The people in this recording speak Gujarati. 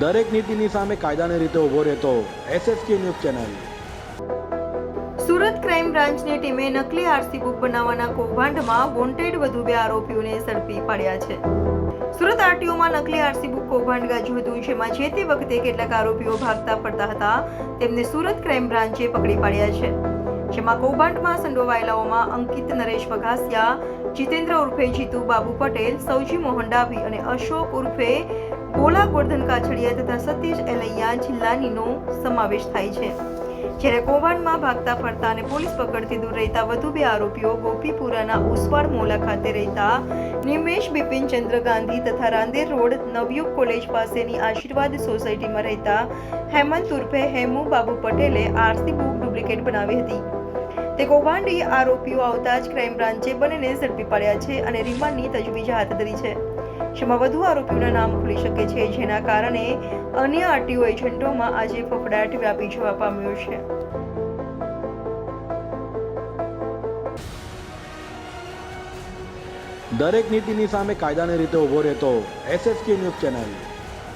દરેક નીતિની સામે કાયદાની રીતે ઊભો રહેતો SSK news channel. Surat crime બ્રાન્ચની ટીમે નકલી આરસી બુક બનાવવાના કૌભાંડમાં વોન્ટેડ વધુ બે આરોપીઓને ઝડપી પાડ્યા છે. સુરત આરટીઓમાં નકલી આરસી બુક કૌભાંડ ગાજ્યું હતું, જેમાં જે તે વખતે કેટલાક આરોપીઓ ભાગતા પડતા હતા, તેમને સુરત ક્રાઇમ બ્રાન્ચે પકડી પાડ્યા છે. જેમાં કૌભાંડમાં સંડોવાયેલાઓમાં અંકિત નરેશ વઘાસિયા, જીતેન્દ્ર ઉર્ફે જીતુ બાબુ પટેલ, સૌજી મોહન ડાભી અને અશોક ઉર્ફે ગોલા ગોરધન કાછડિયા તથા સતીશ એલૈયા જિલ્લાનીનો સમાવેશ થાય છે. જ્યારે કૌભાંડમાં ભાગતા ફરતા અને પોલીસ પકડથી દૂર રહેતા વધુ બે આરોપીઓ ગોપીપુરાના ઉસવાડ મોલા ખાતે રહેતા નિમેશ બિપિન ચંદ્ર ગાંધી તથા રાંદેર રોડ નવયુગ કોલેજ પાસેની આશીર્વાદ સોસાયટીમાં રહેતા હેમંત ઉર્ફે હેમુ બાબુ પટેલે આરસી બુક ડુપ્લિકેટ બનાવી હતી. તે કૌભાંડી આરોપીઓ આવતા જ ક્રાઇમ બ્રાન્ચે બંનેને ઝડપી પાડ્યા છે અને રિમાન્ડની તજવીજ હાથ ધરી છે. જેમાં વધુ આરોપીઓના નામ ખુલી શકે છે, જેના કારણે અન્ય આરટીઓ એજન્ટોમાં આજે ફફડાટ વ્યાપી જવા પામ્યો છે. દરેક નીતિની સામે કાયદાની રીતે ઊભો રહેતો એસએસકે ન્યૂઝ ચેનલ.